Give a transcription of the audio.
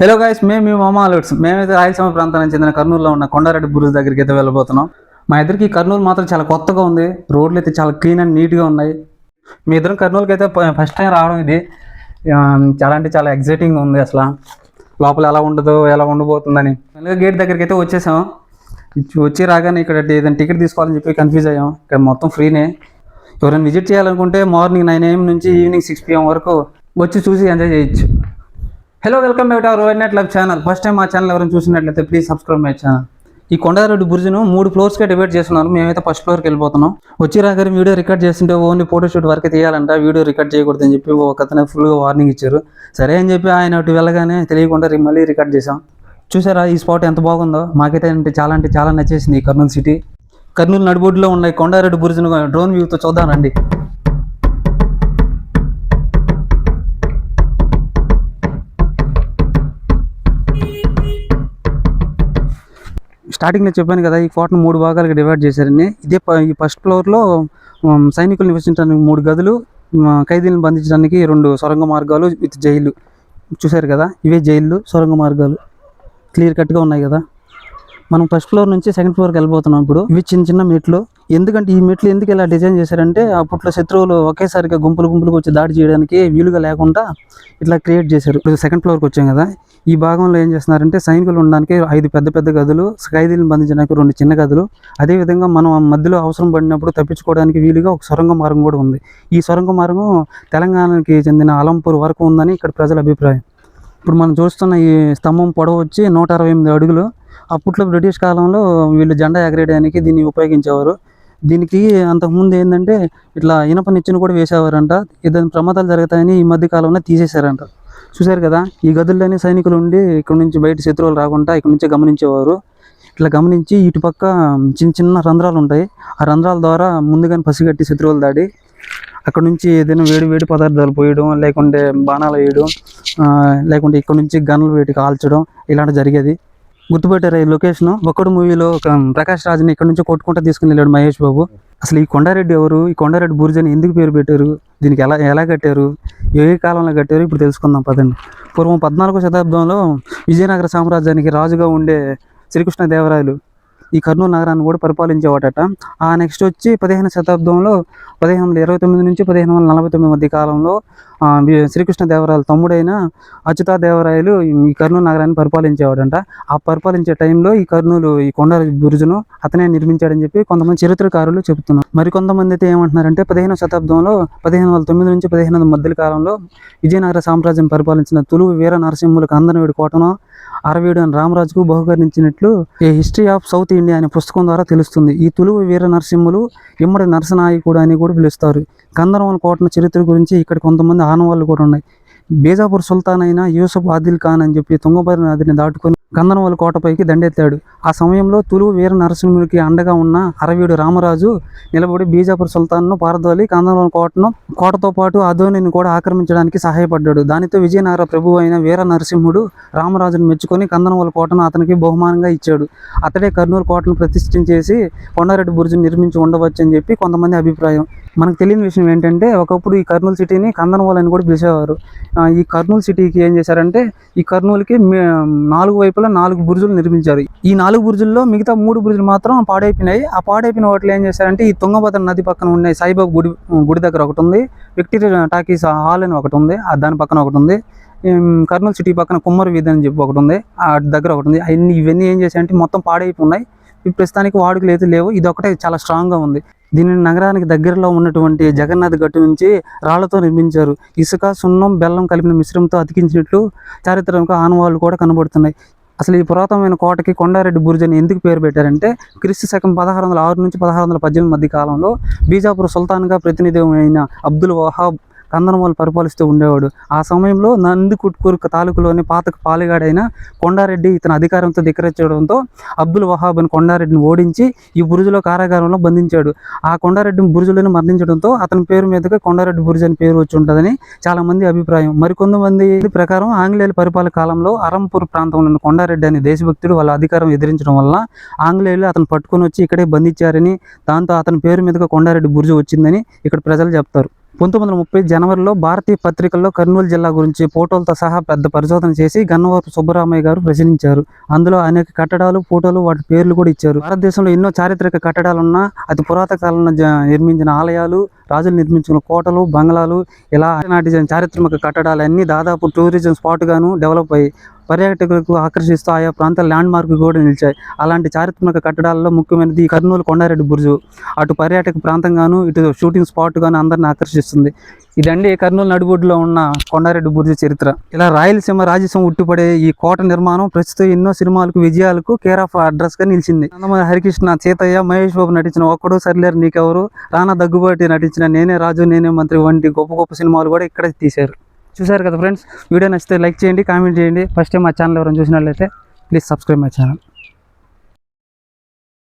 Hello guys మేము మీ మామ alerts. మేమైతే రాయలసీమ ప్రాంతానికి చెందిన కర్నూలులో ఉన్న కొండారెడ్డి బురుజ్ దగ్గరికి అయితే వెళ్ళబోతున్నాం. మా ఇద్దరికి కర్నూలు మాత్రం చాలా కొత్తగా ఉంది. రోడ్లు అయితే చాలా క్లీన్ అండ్ నీట్గా ఉన్నాయి. మీ ఇద్దరం కర్నూలుకి అయితే ఫస్ట్ టైం రావడం ఇది. చాలా అంటే చాలా ఎగ్జైటింగ్ ఉంది అసలు. లోపల ఎలా ఉండదో ఎలా ఉండబోతుందని. మెల్లగా గేట్ దగ్గరికి అయితే వచ్చేసాం వచ్చి రాగానే ఇక్కడ ఏదైనా టికెట్ తీసుకోవాలని చెప్పి కన్ఫ్యూజ్ అయ్యాం. ఇక్కడ మొత్తం ఫ్రీనే ఎవరైనా విజిట్ చేయాలనుకుంటే మార్నింగ్ నైన్ ఏఎం నుంచి ఈవినింగ్ సిక్స్ పిఎం వరకు వచ్చి చూసి ఎంజాయ్ చేయొచ్చు. Hello welcome back to our net channel first time మా ఛానల్ ఎవరైనా చూసినట్లయితే ప్లీజ్ సబ్స్క్రైబ్ మై ఛానల్ ఈ కొండారెడ్డి బుర్జును మూడు ఫ్లోర్స్గా డివైడ్ చేస్తున్నారు. మేమైతే ఫస్ట్ ఫ్లోర్కి వెళ్ళిపోతున్నాం. వచ్చి రాగారు వీడియో రికార్డ్ చేస్తుంటే ఓన్లీ ఫోటో షూట్ తీయాలంట. వీడియో రికార్డ్ చేయకూడదని చెప్పి ఒక అతను ఫుల్గా వార్నింగ్ ఇచ్చారు. సరే అని చెప్పి ఆయన అటు వెళ్ళగానే తెలియకుండా మళ్ళీ రికార్డ్ చేసాం చూసారా ఈ స్పాట్ ఎంత బాగుందో? మాకైతే అంటే చాలా అంటే చాలా నచ్చేసింది ఈ కర్నూలు సిటీ కర్నూలు నడిబొడ్డులో ఉన్న ఈ కొండారెడ్డి బుర్జును డ్రోన్ వ్యూతో చూద్దాం రండి. స్టార్టింగ్లో చెప్పాను కదా ఈ కోటను మూడు భాగాలుగా డివైడ్ చేశారని. ఇదే ఈ ఫస్ట్ ఫ్లోర్లో సైనికులు నివసించడానికి మూడు గదులు ఖైదీలను బంధించడానికి రెండు సొరంగ మార్గాలు విత్ జైలు. చూశారు కదా ఇవే జైళ్ళు సొరంగ మార్గాలు. క్లియర్ కట్గా ఉన్నాయి కదా. మనం ఫస్ట్ ఫ్లోర్ నుంచి సెకండ్ ఫ్లోర్కి వెళ్ళిపోతున్నాం ఇప్పుడు. ఇవి చిన్న చిన్న మెట్లు. ఎందుకంటే ఈ మెట్లు ఎందుకు ఇలా డిజైన్ చేశారంటే అప్పట్లో శత్రువులు ఒకేసారిగా గుంపులు గుంపులకు వచ్చి దాడి చేయడానికి వీలుగా లేకుండా ఇట్లా క్రియేట్ చేశారు. ఇప్పుడు సెకండ్ ఫ్లోర్కి వచ్చాం కదా ఈ భాగంలో ఏం చేస్తున్నారంటే సైనికులు ఉండడానికి ఐదు పెద్ద పెద్ద గదులు ఖైదీలను బంధించడానికి రెండు చిన్న గదులు. అదేవిధంగా మనం మధ్యలో అవసరం పడినప్పుడు తప్పించుకోవడానికి వీలుగా ఒక సొరంగ మార్గం కూడా ఉంది. ఈ సొరంగ మార్గం తెలంగాణకి చెందిన అలంపూర్ వరకు ఉందని ఇక్కడ ప్రజల అభిప్రాయం. ఇప్పుడు మనం చూస్తున్న ఈ స్తంభం పొడవు వచ్చి నూట అరవై ఎనిమిది అడుగులు. అప్పట్లో బ్రిటిష్ కాలంలో వీళ్ళు జెండా ఎగరేయడానికి దీన్ని ఉపయోగించేవారు. దీనికి అంతకుముందు ఏంటంటే ఇట్లా ఇనప నిచ్చెను కూడా వేసేవారంట. ఏదైనా ప్రమాదాలు జరుగుతాయని ఈ మధ్య కాలంలో తీసేశారంట. చూశారు కదా ఈ గదుల్లోనే సైనికులు ఉండి ఇక్కడ నుంచి బయట శత్రువులు రాకుండా ఇక్కడ నుంచి గమనించేవారు. ఇట్లా గమనించి ఇటుపక్క చిన్న చిన్న రంధ్రాలు ఉంటాయి. ఆ రంధ్రాల ద్వారా ముందుగానే పసిగట్టి శత్రువులు దాడి అక్కడ నుంచి ఏదైనా వేడి వేడి పదార్థాలు పోయడం లేకుంటే బాణాలు వేయడం లేకుంటే ఇక్కడ నుంచి గన్నులు వేటి కాల్చడం ఇలాంటి జరిగేది. గుర్తుపెట్టారు ఈ లొకేషన్? ఒక్కడు మూవీలో ఒక ప్రకాష్ రాజుని ఇక్కడ నుంచి కొట్టుకుంటూ తీసుకుని వెళ్ళాడు మహేష్ బాబు. అసలు ఈ కొండారెడ్డి ఎవరు? ఈ కొండారెడ్డి బుర్జ్ అని ఎందుకు పేరు పెట్టారు? దీనికి ఎలా ఎలా కట్టారు? ఏ కాలంలో కట్టారు? ఇప్పుడు తెలుసుకుందాం పదండి. పూర్వం పద్నాలుగో శతాబ్దంలో విజయనగర సామ్రాజ్యానికి రాజుగా ఉండే శ్రీకృష్ణదేవరాయలు ఈ కర్నూలు నగరాన్ని కూడా పరిపాలించేవాడట ఆ నెక్స్ట్ వచ్చి పదిహేను శతాబ్దంలో పదిహేను వందల ఇరవై తొమ్మిది నుంచి పదిహేను వందల నలభై తొమ్మిది మధ్య కాలంలో శ్రీకృష్ణదేవరాయల తమ్ముడైన అచ్యుతాదేవరాయలు ఈ కర్నూలు నగరాన్ని పరిపాలించేవాడంట. ఆ పరిపాలించే టైంలో ఈ కర్నూలు ఈ కొండ బురుజును అతనే నిర్మించాడని చెప్పి కొంతమంది చరిత్రకారులు చెబుతున్నారు. మరికొంతమంది అయితే ఏమంటున్నారంటే పదిహేనవ శతాబ్దంలో పదిహేను వందల తొమ్మిది నుంచి పదిహేను వందల మధ్య కాలంలో విజయనగర సామ్రాజ్యం పరిపాలించిన తులువు వీర నరసింహులకు అందనవేడి కోటను అరవీడు అని రామరాజుకు బహుకరించినట్లు a history of South India అనే పుస్తకం ద్వారా తెలుస్తుంది. ఈ తులువు వీర నరసింహులు ఇమ్మడి నరసనాయకుడు అని కూడా పిలుస్తారు. కందరవల కోటన చరిత్ర గురించి ఇక్కడ కొంతమంది వాళ్ళు కూడా ఉన్నాయి. బేజాపూర్ సుల్తాన్ అయిన యూసఫ్ ఆదిల్ ఖాన్ అని చెప్పి తుంగభద్ర నదిని దాటుకొని కందనవల్లి కోటపైకి దండెత్తాడు. ఆ సమయంలో తులువు వీర నరసింహుడికి అండగా ఉన్న అరవీడు రామరాజు నిలబడి బీజాపూర్ సుల్తాన్ను పారదోలి కందనవల్లి కోటను కోటతో పాటు అధోనిని కూడా ఆక్రమించడానికి సహాయపడ్డాడు. దానితో విజయనగర ప్రభువు అయిన వీర నరసింహుడు రామరాజును మెచ్చుకొని కందనవల కోటను అతనికి బహుమానంగా ఇచ్చాడు. అతడే కర్నూలు కోటను ప్రతిష్ఠించేసి కొండారెడ్డి బుర్జును నిర్మించి ఉండవచ్చు అని చెప్పి కొంతమంది అభిప్రాయం. మనకు తెలియని విషయం ఏంటంటే ఒకప్పుడు ఈ కర్నూలు సిటీని కందనవాల్ అని కూడా పిలిచేవారు. ఈ కర్నూలు సిటీకి ఏం చేశారంటే ఈ కర్నూలుకి మే- నాలుగు వైపులా నాలుగు బురుజులు నిర్మించారు. ఈ నాలుగు బురుజుల్లో మిగతా మూడు బురుజులు మాత్రం పాడైపోయినాయి. ఆ పాడైపోయిన వాటిలో ఏం చేశారంటే ఈ తుంగభద్ర నది పక్కన ఉన్న సాయిబాబు గుడి గుడి దగ్గర ఒకటి ఉంది. విక్టోరియా టాకీస్ హాల్ అని ఒకటి ఉంది. ఆ దాని పక్కన ఒకటి ఉంది. కర్నూలు సిటీ పక్కన కుమ్మరి వీధి అని చెప్పి ఒకటి ఉంది. ఆ దగ్గర ఒకటి ఉంది. అవన్నీ ఇవన్నీ ఏం చేశాయంటే మొత్తం పాడైపోయి ఈ ప్రస్తుతానికి వాడుకలు అయితే లేవు. ఇది ఒకటే చాలా స్ట్రాంగ్గా ఉంది. దీనిని నగరానికి దగ్గరలో ఉన్నటువంటి జగన్నాథ్ గట్టు నుంచి రాళ్ళతో నిర్మించారు. ఇసుక సున్నం బెల్లం కలిపిన మిశ్రమంతో అతికించినట్లు చారిత్రక ఆనవాళ్ళు కూడా కనబడుతున్నాయి. అసలు ఈ పురాతనమైన కోటకి కొండారెడ్డి బుర్జ్ అని ఎందుకు పేరు పెట్టారంటే క్రీస్తు శకం పదహారు వందల ఆరు నుంచి పదహారు వందల పద్దెనిమిది మధ్య కాలంలో బీజాపూర్ సుల్తాన్గా ప్రతినిధి అయిన అబ్దుల్ వహాబ్ కందనమూలు పరిపాలిస్తూ ఉండేవాడు. ఆ సమయంలో నందికుట్కూరు తాలూకులోని పాతకు పాలుగాడైన కొండారెడ్డి ఇతను అధికారంతో ధిక్కరించడంతో అబ్దుల్ వహాబ్ని కొండారెడ్డిని ఓడించి ఈ బురుజులో కారాగారంలో బంధించాడు. ఆ కొండారెడ్డిని బురుజులను మరణించడంతో అతని పేరు మీదుగా కొండారెడ్డి బురుజు అని పేరు వచ్చి ఉంటుందని చాలామంది అభిప్రాయం. మరికొంతమంది ప్రకారం ఆంగ్లేయుల పరిపాలన కాలంలో అరంపూర్ ప్రాంతంలోని కొండారెడ్డి అనే దేశభక్తుడు వాళ్ళ అధికారం ఎదిరించడం వల్ల ఆంగ్లేయులు అతను పట్టుకొని వచ్చి ఇక్కడే బంధించారని దాంతో అతని పేరు మీదుగా కొండారెడ్డి బురుజు వచ్చిందని ఇక్కడ ప్రజలు చెప్తారు. పంతొమ్మిది వందల ముప్పై జనవరిలో భారతీయ పత్రికల్లో కర్నూలు జిల్లా గురించి ఫోటోలతో సహా పెద్ద పరిశోధన చేసి గన్నవరపు సుబ్బరామయ్య గారు ప్రచురించారు అందులో అనేక కట్టడాలు ఫోటోలు వాటి పేర్లు కూడా ఇచ్చారు. భారతదేశంలో ఎన్నో చారిత్రక కట్టడాలు ఉన్న అతి పురాతన కాలంలో జ- నిర్మించిన ఆలయాలు రాజులు నిర్మించిన కోటలు బంగ్లాలు ఇలా నాటి చారిత్రక కట్టడాలు దాదాపు టూరిజం స్పాట్గాను డెవలప్ అయ్యి పర్యాటకులకు ఆకర్షిస్తూ ఆయా ప్రాంతాల ల్యాండ్ మార్క్ కూడా నిలిచాయి. అలాంటి చారిత్రక కట్టడాల్లో ముఖ్యమైనది కర్నూలు కొండారెడ్డి బుర్జు. అటు పర్యాటక ప్రాంతంగాను ఇటు షూటింగ్ స్పాట్ గాను అందరిని ఆకర్షిస్తుంది. ఇదండి కర్నూలు నడిబొడ్డులో ఉన్న కొండారెడ్డి బుర్జు చరిత్ర. ఇలా రాయలసీమ రాజసీమ ఉట్టిపడే ఈ కోట నిర్మాణం ప్రస్తుతం ఎన్నో సినిమాలకు విజయాలకు కేర్ ఆఫ్ అడ్రస్గా నిలిచింది. నందమూరి హరికృష్ణ సీతయ్య మహేష్ బాబు నటించిన ఒక్కడు సర్లేరు నీకెవరు రానా దగ్గుబాటి నటించిన నేనే రాజు నేనే మంత్రి వంటి గొప్ప గొప్ప సినిమాలు కూడా ఇక్కడ తీశారు. చూశారు కదా ఫ్రెండ్స్? వీడియో నచ్చితే లైక్ చేయండి కామెంట్ చేయండి. ఫస్ట్ టైం మా ఛానల్ ఎవరైనా చూసినట్లయితే ప్లీజ్ సబ్స్క్రైబ్ మై ఛానల్